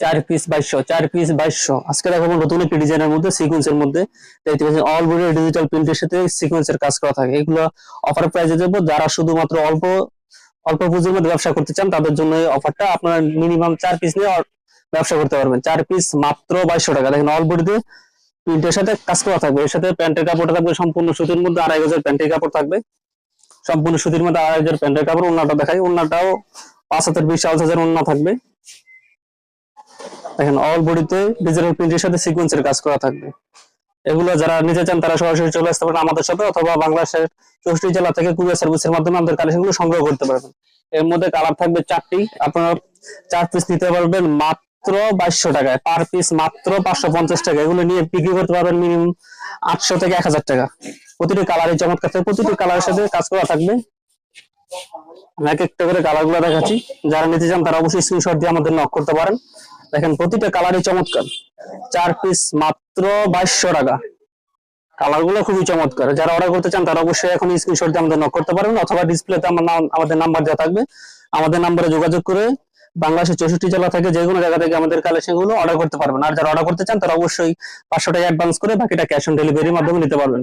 চার পিস বাইশশো, চার পিস বাইশশো। আজকে দেখাবো নতুন একটি ডিজাইনের মধ্যে সিকোয়েন্সের মধ্যে অল বডি ডিজিটাল প্রিন্টের সাথে সিকোয়েন্সের কাজ করা থাকে। এগুলো অফার প্রাইসে দেবো যারা শুধুমাত্র অল্প অল্প পুঁজির মধ্যে ব্যবসা করতে চান, তাদের জন্য এই অফারটা আপনারা মিনিমাম চার পিস নিয়ে ব্যবসা করতে পারবেন। চার পিস মাত্র বাইশশো টাকা। দেখেন অল বডিতে প্রিন্টের সাথে কাজ করা থাকবে। এর সাথে প্যান্টের কাপড়টা থাকবে, সম্পূর্ণ সুতির মধ্যে আড়াই গজের প্যান্টের কাপড় থাকবে। সম্পূর্ণ সুতির মধ্যে আড়াই গজের প্যান্টের কাপড় ওনাটা দেখাই। ওনাটাও পাঁচ হাজার বিশ হাজার ওনা থাকবে। দেখেন অল বডিতে ডিজিটাল প্রিন্টের সাথে সিকোয়েন্সের কাজ করা থাকবে। এগুলো যারা নিতে চান, তারা সরাসরি চলে আসতে পারেন আমাদের সাথে অথবা বাংলাদেশের চৌষট্টি জেলা থেকে কুরিয়ার সার্ভিসের মাধ্যমে আমাদের কালেকশনগুলো সংগ্রহ করতে পারবেন। এর মধ্যে কালার থাকবে চারটি। আপনারা চার পিস নিতে পারবেন মাত্র বাইশশো টাকায়। পার পিস মাত্র পাঁচশো পঞ্চাশ টাকা। এগুলো নিয়ে বিক্রি করতে পারবেন মিনিমাম আটশো থেকে এক হাজার টাকা। প্রতিটি কালারই চমৎকার। থাকবে প্রতিটি কালারের সাথে কাজ করা থাকবে। এক একটা করে কালারগুলো দেখাচ্ছি। যারা নিতে চান, তারা অবশ্যই স্ক্রিনশট দিয়ে আমাদের নক করতে পারেন। দেখেন, প্রতিটা কালারই চমৎকার। চার পিস মাত্র বাইশশো টাকা। কালারগুলো খুবই চমৎকার। যারা অর্ডার করতে চান, তারা অবশ্যই এখন স্ক্রিনশট দিয়ে আমাদের নক করতে পারবেন, অথবা ডিসপ্লেতে আমার নাম, আমাদের নাম্বার দেওয়া থাকবে। আমাদের নাম্বারে যোগাযোগ করে বাংলাদেশের চৌষট্টি জেলা থেকে যে কোনো জায়গা থেকে আমাদের কালেকশনগুলো অর্ডার করতে পারবেন। আর যারা অর্ডার করতে চান, তারা অবশ্যই পাঁচশো টাকা অ্যাডভান্স করে বাকিটা ক্যাশ অন ডেলিভারির মাধ্যমে নিতে পারবেন।